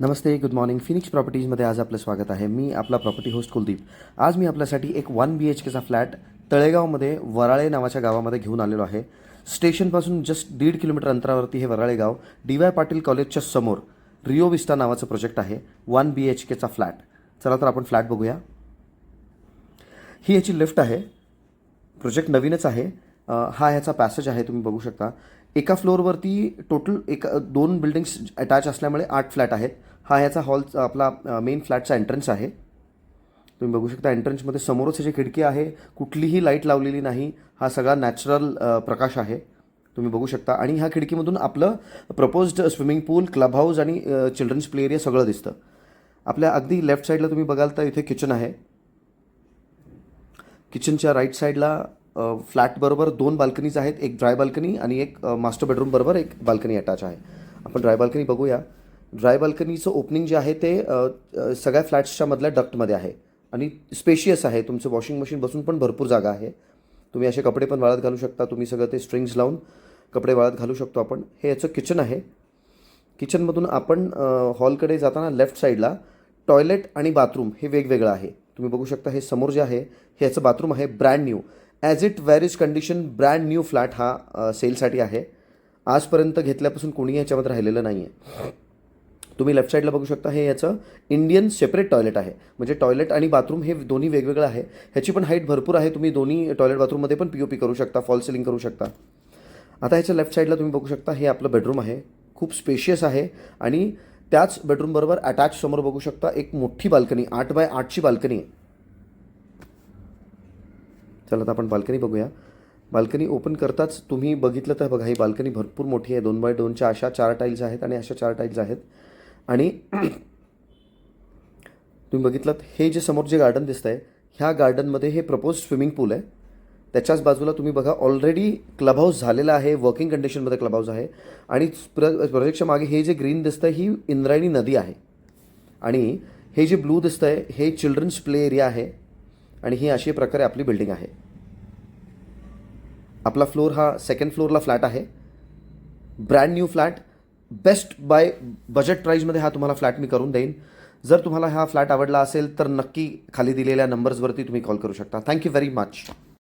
नमस्ते good morning Phoenix प्रॉपर्टीजमध्ये आज आपलं स्वागत आहे. मी आपला प्रॉपर्टी होस्ट कुलदीप. आज मी आपल्यासाठी एक one B H K flat तळेगावमध्ये Varale नावाच्या गावामध्ये घेऊन आलेलो आहे. स्टेशनपासून जस्ट दीड किलोमीटर अंतरावरती हे वराळे गाव डी वाय पाटील कॉलेजच्या समोर रिओ विस्टा नावाचं प्रोजेक्ट आहे. वन बी एच केचा फ्लॅट चला तर आपण फ्लॅट बघूया. ही याची लिफ्ट आहे. प्रोजेक्ट नवीनच आहे. हा ह्याचा पॅसेज आहे तुम्ही बघू शकता. एका फ्लोअरवरती टोटल एक दोन बिल्डिंग्स अटॅच असल्यामुळे आठ फ्लॅट आहेत. हा ह्याचा हॉल आपला मेन फ्लॅटचा एंट्रन्स आहे. तुम्ही बघू शकता एंट्रन्समध्ये समोरच ह्याची खिडकी आहे कुठलीही लाइट लावलेली नाही. हा सगळा नॅचरल प्रकाश आहे. तुम्ही बघू शकता. आणि ह्या खिडकीमधून आपलं proposed swimming pool club house आणि चिल्ड्रन्स प्ले एरिया सगळं दिसतं. आपल्या अगदी लेफ्ट साईडला तुम्ही बघाल तर इथे किचन आहे. किचनच्या राईट साईडला फ्लॅटबरोबर दोन बाल्कनीज आहेत एक ड्राय बाल्कनी आणि एक मास्टर बेडरूम बरोबर एक बाल्कनी अटॅच आहे. आपण ड्राय बाल्कनी बघूया. ड्राय बाल्कनीचं ओपनिंग जे आहे ते सगळ्या फ्लॅट्सच्या मधल्या डक्टमध्ये आहे. आणि स्पेशियस आहे तुमचं वॉशिंग मशीन बसून पण भरपूर जागा आहे. तुम्ही असे कपडे पण वाळत घालू शकता तुम्ही सगळं ते स्ट्रिंग्स लावून कपडे वाळत घालू शकतो आपण. हे याचं किचन आहे. किचनमधून आपण हॉलकडे जाताना लेफ्ट साईडला टॉयलेट आणि बाथरूम हे वेगवेगळं आहे. तुम्ही बघू शकता हे समोर जे आहे हे याचं बाथरूम आहे brand new as it varies condition brand new flat हा सेलसाठी आहे. आजपर्यंत घेतल्यापासून कोणी याच्यामध्ये राहिलेलं नाही आहे तुम्ही लेफ्ट साईडला बघू शकता हे याचं इंडियन सेपरेट टॉयलेट आहे. म्हणजे टॉयलेट आणि बाथरूम हे दोन्ही वेगवेगळं आहे. ह्याची पण हाईट भरपूर आहे. तुम्ही दोन्ही टॉयलेट बाथरूममध्ये पण पी ओ पी करू शकता फॉल सिलिंग करू शकता. आता ह्याच्या लेफ्ट साईडला तुम्ही बघू शकता हे आपलं बेडरूम आहे. खूप स्पेशियस आहे आणि त्याच बेडरूमबरोबर अटॅच समोर बघू शकता एक मोठी बाल्कनी आठ बाय आठची बाल्कनी आहे. चला आता आपण बाल्कनी बघूया. बाल्कनी ओपन करताच तुम्ही बघितलं तर बघा ही बाल्कनी भरपूर मोठी आहे. दोन बाय दोनच्या अशा चार टाईल्स आहेत आणि अशा चार टाईल्स आहेत. आणि तुम्ही बघितलं हे जे समोर जे गार्डन दिसतं आहे ह्या गार्डनमध्ये हे प्रपोज स्विमिंग पूल आहे. त्याच्याच बाजूला तुम्ही बघा ऑलरेडी क्लब हाऊस झालेला आहे वर्किंग कंडिशनमध्ये क्लब हाऊस आहे. आणि प्र प्रोजेक्टच्या मागे हे जे ग्रीन दिसतं ही इंद्रायणी नदी आहे. आणि हे जे ब्लू दिसतं आहे हे चिल्ड्रन्स प्ले एरिया आहे. आणि ही अशी प्रकारे आपली बिल्डिंग आहे. आपला फ्लोर हा सेकंड फ्लोअरला फ्लॅट आहे. Brand new flat best buy budget प्राईजमध्ये हा तुम्हाला फ्लॅट मी करून देईन. जर तुम्हाला हा फ्लॅट आवडला असेल तर नक्की खाली दिलेल्या नंबर्सवरती तुम्ही कॉल करू शकता. Thank you very much